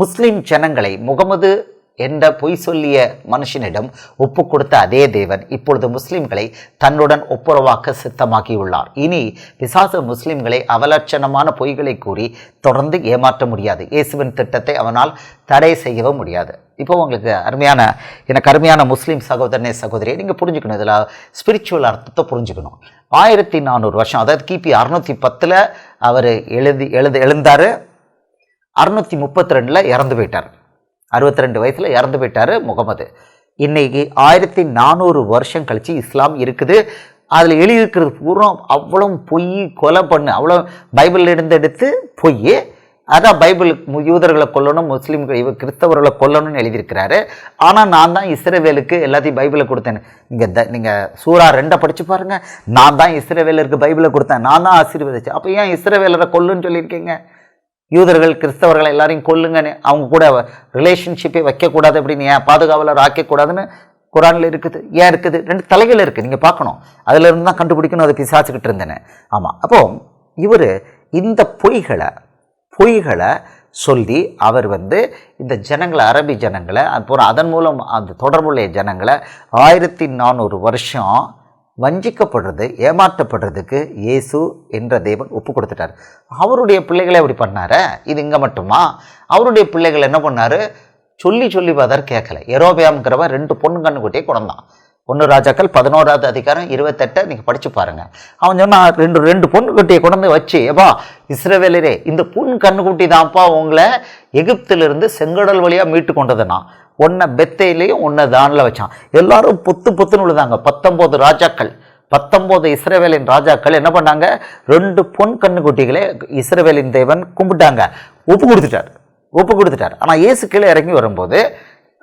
முஸ்லிம் ஜனங்களை முகமது என்ற பொய் சொல்லிய மனுஷனிடம் ஒப்பு கொடுத்த அதே தேவன் இப்பொழுது முஸ்லிம்களை தன்னுடன் ஒப்புரவாக்க சித்தமாகியுள்ளார் இனி பிசாசு முஸ்லிம்களை அவலட்சணமான பொய்களை கூறி தொடர்ந்து ஏமாற்ற முடியாது. இயேசுவின் திட்டத்தை அவனால் தடை செய்யவும் முடியாது. இப்போ உங்களுக்கு அருமையான எனக்கு அருமையான முஸ்லீம் சகோதரனே சகோதரியை நீங்கள் புரிஞ்சுக்கணும். இதில் ஸ்பிரிச்சுவல் அர்த்தத்தை புரிஞ்சுக்கணும். ஆயிரத்தி நானூறு வருஷம் அதாவது கிபி அறுநூற்றி பத்தில் அவர் எழுதி எழுது எழுந்தார். அறுநூற்றி முப்பத்தி ரெண்டில் இறந்து போயிட்டார். அறுபத்தி ரெண்டு வயசில் இறந்து போயிட்டார் முகமது. இன்றைக்கி ஆயிரத்தி நானூறு வருஷம் கழித்து இஸ்லாம் இருக்குது. அதில் எழுதியிருக்கிறது பூரா அவ்வளோ பொய் கொலை பண்ணு அவ்வளோ பைபிளில் இருந்து எடுத்து பொய். அதான் பைபிள் யூதர்களை கொல்லணும் முஸ்லீம்கள் கிறிஸ்தவர்களை கொல்லணும்னு எழுதியிருக்கிறாரு. ஆனால் நான் தான் இஸ்ரேவேலுக்கு எல்லாத்தையும் பைபிளை கொடுத்தேன். நீங்கள் த நீங்கள் சூரா ரெண்டை படித்து பாருங்கள் நான் தான் இஸ்ரேவேலருக்கு பைபிளை கொடுத்தேன். நான் தான் ஆசீர்வதிச்சேன். அப்போ ஏன் இஸ்ரவேலரை கொல்லுன்னு சொல்லியிருக்கீங்க? யூதர்கள் கிறிஸ்தவர்கள் எல்லாரையும் கொல்லுங்கன்னு அவங்க கூட ரிலேஷன்ஷிப்பே வைக்கக்கூடாது அப்படின்னு ஏன் பாதுகாவலர் ஆக்கக்கூடாதுன்னு குரானில் இருக்குது ஏன் இருக்குது? ரெண்டு தலைகள் இருக்குது நீங்கள் பார்க்கணும். அதிலிருந்து தான் கண்டுபிடிக்கணும் அதை பிசாச்சுக்கிட்டு இருந்தேன்னு. ஆமாம் அப்போ இவர் இந்த பொய்களை பொய்களை சொல்லி அவர் வந்து இந்த ஜனங்களை அரபி ஜனங்களை அப்புறம் அதன் மூலம் அந்த தொடர்புடைய ஜனங்களை ஆயிரத்தி நானூறு வருஷம் வஞ்சிக்கப்படுறது ஏமாற்றப்படுறதுக்கு இயேசு என்ற தேவன் ஒப்பு கொடுத்துட்டார். அவருடைய பிள்ளைகளை அப்படி பண்ணார? இது இங்கே மட்டுமா? அவருடைய பிள்ளைகள் என்ன பண்ணாரு? சொல்லி சொல்லி பார்த்தார் கேட்கல. எரோபியாம்ங்கிறவன் ரெண்டு பொண்ணு கண்ணுக்குட்டியே கொண்டான் பொண்ணு ராஜாக்கள் பதினோராவது அதிகாரம் இருபத்தெட்டை நீங்கள் படித்து பாருங்கள் அவன் சொன்னான் ரெண்டு ரெண்டு பொண்ணு குட்டியை கொண்டு வச்சு ஏப்பா இஸ்ரவேலரே இந்த பொண்ணு கண்ணுக்குட்டி தான்ப்பா உங்களை எகிப்திலிருந்து செங்கடல் வழியாக மீட்டு கொண்டதுனா ஒன்றை பெத்தையிலையும் ஒன்றை தானில் வச்சான். எல்லாரும் பொத்து பொத்துன்னு விழுதாங்க பத்தொம்போது ராஜாக்கள். பத்தொம்போது இஸ்ரவேலின் ராஜாக்கள் என்ன பண்ணாங்க? ரெண்டு பொன் கண்ணுக்குட்டிகளே இஸ்ரவேலின் தேவன் கும்பிட்டாங்க. ஒப்பு கொடுத்துட்டார். ஒப்பு கொடுத்துட்டார். ஆனால் இயேசு கீழே இறங்கி வரும்போது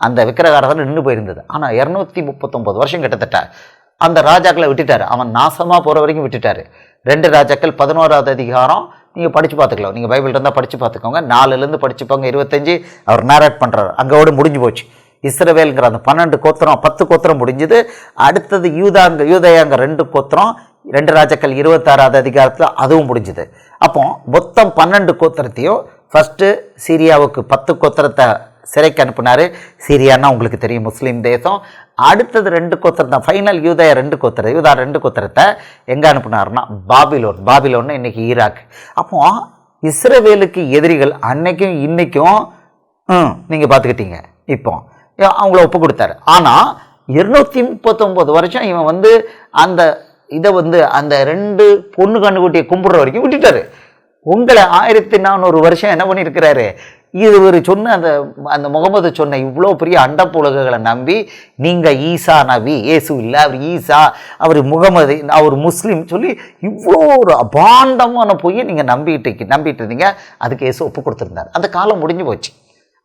அந்த விக்கிரகாரத்தில் நின்று போயிருந்தது. ஆனால் இரநூத்தி முப்பத்தொம்போது வருஷம் கிட்டத்தட்ட அந்த ராஜாக்களை விட்டுட்டார். அவன் நாசமாக போகிற வரைக்கும் விட்டுட்டார். ரெண்டு ராஜாக்கள் பதினோராவது அதிகாரம் நீங்கள் படித்து பார்த்துக்கலாம். நீங்கள் பைபிள் இருந்தால் படித்து பார்த்துக்கோங்க. நாலுலேருந்து படிச்சுப்பாங்க இருபத்தஞ்சி. அவர் நேரேட் பண்ணுறாரு அங்கோடு முடிஞ்சு போச்சு. இஸ்ரவேலுங்கிற அந்த பன்னெண்டு கோத்திரம் பத்து கோத்திரம் முடிஞ்சது. அடுத்தது யூதாங்க யூதயாங்க ரெண்டு கோத்திரம் ரெண்டு ராஜாக்கள் இருபத்தாறாவது அதிகாரத்தில் அதுவும் முடிஞ்சுது. அப்போ மொத்தம் பன்னெண்டு கோத்திரத்தையும் ஃபஸ்ட்டு சீரியாவுக்கு பத்து கோத்திரத்தை சிறைக்கு அனுப்புனாரு. சீரியான்னா உங்களுக்கு தெரியும் முஸ்லீம் தேசம். அடுத்தது ரெண்டு கோத்திரம் தான். ஃபைனல் யூதயா ரெண்டு கோத்திரம். யூதா ரெண்டு கோத்திரத்தை எங்கே அனுப்புனாருன்னா? பாபிலோன். பாபிலோன்னு இன்றைக்கி ஈராக். அப்போ இஸ்ரவேலுக்கு எதிரிகள் அன்னைக்கும் இன்றைக்கும் நீங்கள் பார்த்துக்கிட்டீங்க. இப்போ அவங்கள ஒப்பு கொடுத்தாரு. ஆனால் இருநூற்றி முப்பத்தொம்போது வருஷம் இவன் வந்து அந்த இதை வந்து அந்த ரெண்டு பொண்ணு கண்ணுக்குட்டியை கும்பிடுற வரைக்கும் விட்டுட்டாரு. உங்களை ஆயிரத்தி நானூறு வருஷம் என்ன பண்ணியிருக்கிறாரு? இது சொன்ன அந்த அந்த முகமது சொன்ன இவ்வளோ பெரிய அண்டப்புலகுகளை நம்பி நீங்கள் ஈசா நபி ஏசு இல்லை அவர் ஈசா அவர் முகமது அவர் முஸ்லீம் சொல்லி இவ்வளோ ஒரு அபாண்டமான பொய்யை நீங்கள் நம்பிட்டு நம்பிட்டு இருந்தீங்க. அதுக்கு ஏசு ஒப்பு கொடுத்துருந்தார். அந்த காலம் முடிஞ்சு போச்சு.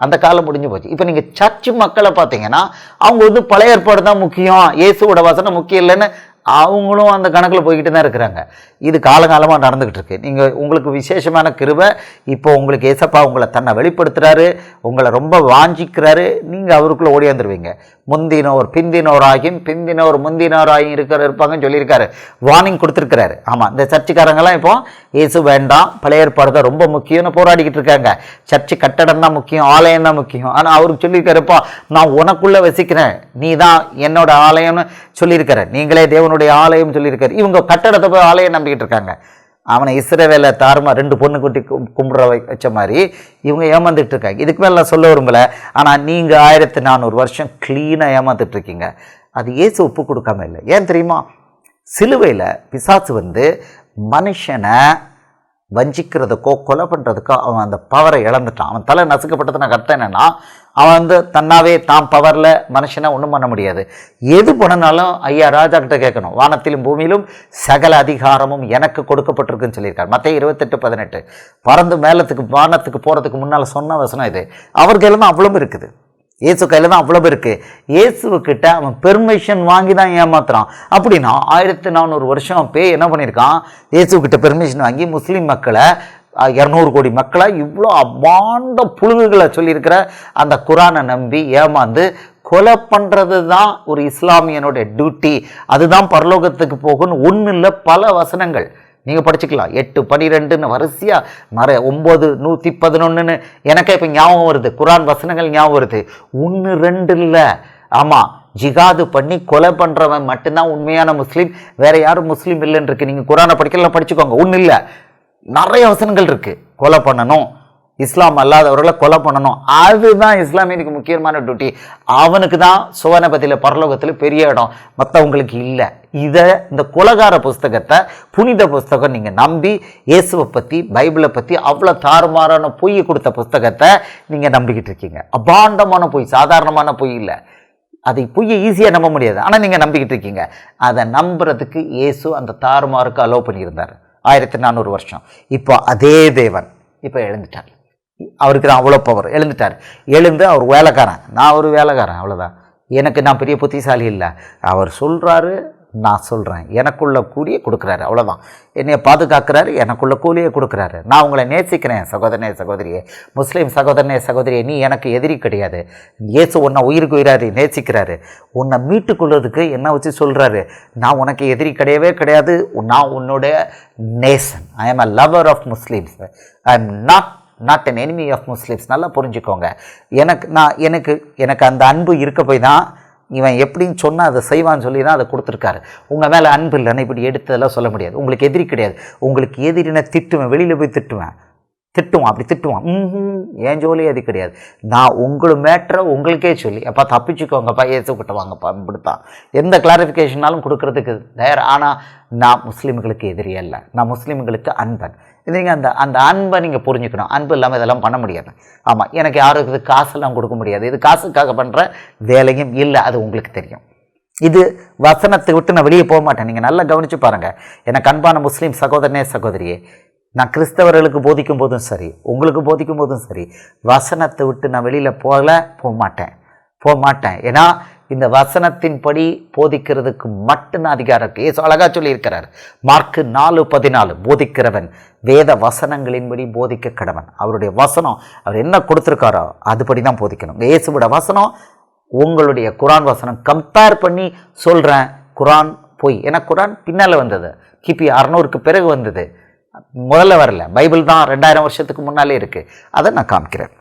அந்த காலம் முடிஞ்சு போச்சு. இப்போ நீங்கள் சர்ச்சு மக்களை பார்த்தீங்கன்னா அவங்க வந்து பழைய ஏற்பாடு தான் முக்கியம். இயேசுவோட வசனம் முக்கியம் இல்லைன்னு அவங்களும் அந்த கணக்கில் போய்கிட்டு தான் இருக்கிறாங்க. இது காலகாலமாக நடந்துக்கிட்டு இருக்கு. நீங்கள் உங்களுக்கு விசேஷமான கிருபை இப்போ உங்களுக்கு ஏசப்பா உங்களை தன்னை வெளிப்படுத்துகிறாரு உங்களை ரொம்ப வாஞ்சிக்கிறாரு நீங்கள் அவருக்குள்ளே ஓடியாந்துருவீங்க. முந்தினோர் பிந்தினோராகியும் பிந்தினோர் முந்தினோராகியும் இருக்கிற இருப்பாங்கன்னு சொல்லியிருக்காரு. வார்னிங் கொடுத்துருக்கிறாரு. ஆமாம் இந்த சர்ச்சுக்காரங்கெல்லாம் இப்போ இயேசு வேண்டாம் பழைய ஏற்பாடு தான் ரொம்ப முக்கியம்னு போராடிக்கிட்டு இருக்காங்க. சர்ச்சு கட்டடம் தான் முக்கியம் ஆலயம் தான் முக்கியம். ஆனால் அவருக்கு சொல்லியிருக்காருப்பா நான் உனக்குள்ளே வசிக்கிறேன். நீ தான் என்னோட ஆலயம்னு சொல்லியிருக்காரு. நீங்களே தேவனுடைய ஆலயம் சொல்லியிருக்காரு. இவங்க கட்டடத்தை போய் ஆலயம் நம்பிக்கிட்டு இருக்காங்க. அவனை இஸ்ரவேல தாருமா ரெண்டு பொண்ணு குட்டி கும்- கும்பிட வச்ச மாதிரி இவங்க ஏமாந்துட்டு இருக்காங்க. இதுக்கு மேலே நான் சொல்ல விரும்பல. ஆனால் நீங்கள் ஆயிரத்தி நானூறு வருஷம் க்ளீனாக ஏமாந்துட்டு இருக்கீங்க. அது ஏசு ஒப்பு கொடுக்காம இல்லை. ஏன் தெரியுமா? சிலுவையில் பிசாசு வந்து மனுஷனை வஞ்சிக்கிறதுக்கோ கொலை பண்ணுறதுக்கோ அவன் அந்த பவரை இழந்துட்டான். அவன் தலை நசுக்கப்பட்டது நான் கரெக்டாக என்னென்னா அவன் வந்து தன்னாவே தான் பவரில் மனுஷனை ஒன்றும் பண்ண முடியாது. எது பண்ணினாலும் ஐயா ராஜா கிட்ட கேட்கணும். வானத்திலும் பூமியிலும் சகல அதிகாரமும் எனக்கு கொடுக்கப்பட்டிருக்குன்னு சொல்லியிருக்காரு. மற்ற இருபத்தெட்டு பதினெட்டு. பறந்து மேலத்துக்கு வானத்துக்கு போகிறதுக்கு முன்னால் சொன்ன வசனம் இது. அவர் அவ்வளவு இருக்குது. இயேசு கையில் தான் அவ்வளவு இருக்கு. இயேசுக்கிட்ட அவன் பெர்மிஷன் வாங்கி தான் ஏமாத்துறான். அப்படின்னா ஆயிரத்தி நானூறு வருஷம் பேய் என்ன பண்ணியிருக்கான்? இயேசுக்கிட்ட பெர்மிஷன் வாங்கி முஸ்லீம் மக்களை இரநூறு கோடி மக்களை இவ்வளோ அபாண்ட புழுகுகளை சொல்லியிருக்கிற அந்த குரானை நம்பி ஏமாந்து கொலை பண்ணுறது தான் ஒரு இஸ்லாமியனுடைய டியூட்டி அதுதான் பரலோகத்துக்கு போகும்னு ஒன்றும் இல்லை பல வசனங்கள். நீங்கள் படிச்சுக்கலாம். எட்டு பனிரெண்டுன்னு வரிசையாக மற ஒம்பது நூற்றி பதினொன்றுன்னு எனக்கே இப்போ ஞாபகம் வருது. குரான் வசனங்கள் ஞாபகம் வருது. ஒன்று ரெண்டு இல்லை. ஆமாம் ஜிகாது பண்ணி கொலை பண்ணுறவன் மட்டும்தான் உண்மையான முஸ்லீம். வேறு யாரும் முஸ்லீம் இல்லைன்னு இருக்கு. நீங்கள் குரானை படிக்கலாம் படிச்சுக்கோங்க. ஒன்றும் இல்லை. நிறைய வசனங்கள் இருக்குது கொலை பண்ணணும். இஸ்லாம் அல்லாதவர்களை கொலை பண்ணணும். அதுதான் இஸ்லாமியனுக்கு முக்கியமான டியூட்டி அவனுக்கு தான் சுவனபதியில் பரலோகத்தில் பெரிய இடம். மற்றவங்களுக்கு இல்லை. இதை இந்த குலகார புஸ்தகத்தை புனித புஸ்தகம் நீங்கள் நம்பி இயேசுவை பற்றி பைபிளை பற்றி அவ்வளோ தாறுமாறான பொய் கொடுத்த புஸ்தகத்தை நீங்கள் நம்பிக்கிட்டு இருக்கீங்க. அபாண்டமான பொய் சாதாரணமான பொய் இல்லை. அதை பொய்யை ஈஸியாக நம்ப முடியாது. ஆனால் நீங்கள் நம்பிக்கிட்டு இருக்கீங்க. அதை நம்புறதுக்கு இயேசு அந்த தாறுமாறுக்கு அலோவ் பண்ணியிருந்தார். ஆயிரத்தி நானூறு வருஷம். இப்போ அதே தேவன். இப்போ எழுந்துட்டார். அவருக்கு தான் அவ்வளோ பவர் எழுந்துட்டார். எழுந்து அவர் வேலைக்காரன். நான் ஒரு வேலைக்காரன் அவ்வளோதான் எனக்கு நான் பெரிய புத்திசாலி இல்லை. அவர் சொல்கிறாரு நான் சொல்கிறேன் எனக்குள்ள கூலியை கொடுக்குறாரு அவ்வளோதான் என்னைய பாதுகாக்கிறாரு எனக்குள்ள கூலியை கொடுக்குறாரு. நான் உங்களை நேசிக்கிறேன் சகோதரனே சகோதரியே. முஸ்லீம் சகோதரனே சகோதரியே நீ எனக்கு எதிரி கிடையாது. இயேசு உன்னை உயிருக்கு உயிராரு நேசிக்கிறாரு. உன்னை மீட்டுக்கொள்வதுக்கு என்ன வச்சு சொல்கிறாரு நான் உனக்கு எதிரி கிடையவே கிடையாது. நான் உன்னுடைய நேசன். I am a lover of Muslims I am not not an enemy of Muslims நல்லா புரிஞ்சுக்கோங்க. எனக்கு நான் எனக்கு எனக்கு அந்த அன்பு இருக்க போய் தான் இவன் எப்படின்னு சொன்னால் அதை செய்வான்னு சொல்லி தான் அதை கொடுத்துருக்காரு. உங்கள் மேலே அன்பு இல்லைன்னு இப்படி எடுத்ததெல்லாம் சொல்ல முடியாது. உங்களுக்கு எதிரி கிடையாது. உங்களுக்கு எதிரினை திட்டுவேன் வெளியில் போய் திட்டுவேன். திட்டுவான் அப்படி திட்டுவான். ஏன் என் ஜோலி அது கிடையாது. நான் உங்களை மேட்ரை உங்களுக்கே சொல்லி அப்பா தப்பிச்சுக்கோங்கப்பா ஏற்றுக்கிட்ட வாங்கப்பா இப்படித்தான். எந்த கிளாரிஃபிகேஷனாலும் கொடுக்கறதுக்கு தயார். ஆனால் நான் முஸ்லீம்களுக்கு எதிரி அல்ல. நான் முஸ்லீம்களுக்கு அன்பன். இது நீங்கள் அந்த அந்த அன்பை நீங்கள் புரிஞ்சுக்கணும். அன்பு இல்லாமல் இதெல்லாம் பண்ண முடியாது. ஆமாம் எனக்கு யாருக்கு இது காசெல்லாம் கொடுக்க முடியாது. இது காசுக்காக பண்ணுற வேலையும் இல்லை அது உங்களுக்கு தெரியும். இது வசனத்தை விட்டு நான் வெளியே போக மாட்டேன். நீங்கள் நல்லா கவனித்து பாருங்கள் எனக்கு அன்பான முஸ்லீம் சகோதரனே சகோதரியே நான் கிறிஸ்தவர்களுக்கு போதிக்கும் போதும் சரி உங்களுக்கு போதிக்கும் போதும் சரி வசனத்தை விட்டு நான் வெளியில் போகல போக மாட்டேன். போக மாட்டேன். ஏன்னா இந்த வசனத்தின்படி போதிக்கிறதுக்கு மட்டும்தான் அதிகாரம் இருக்கு. ஏசு அழகா சொல்லியிருக்கிறார். மார்க்கு நாலு பதினாலு போதிக்கிறவன் வேத வசனங்களின்படி போதிக்க கடவன். அவருடைய வசனம் அவர் என்ன கொடுத்துருக்காரோ அதுபடி தான் போதிக்கணும். இயேசுவோட வசனம் உங்களுடைய குரான் வசனம் கம்பேர் பண்ணி சொல்கிறேன் குரான் பொய். ஏன்னா குரான் பின்னால் வந்தது. கிபி அறநூறுக்கு பிறகு வந்தது. முதல்ல வரல. பைபிள் தான் ரெண்டாயிரம் வருஷத்துக்கு முன்னாலே இருக்குது அதை நான் காமிக்கிறேன்.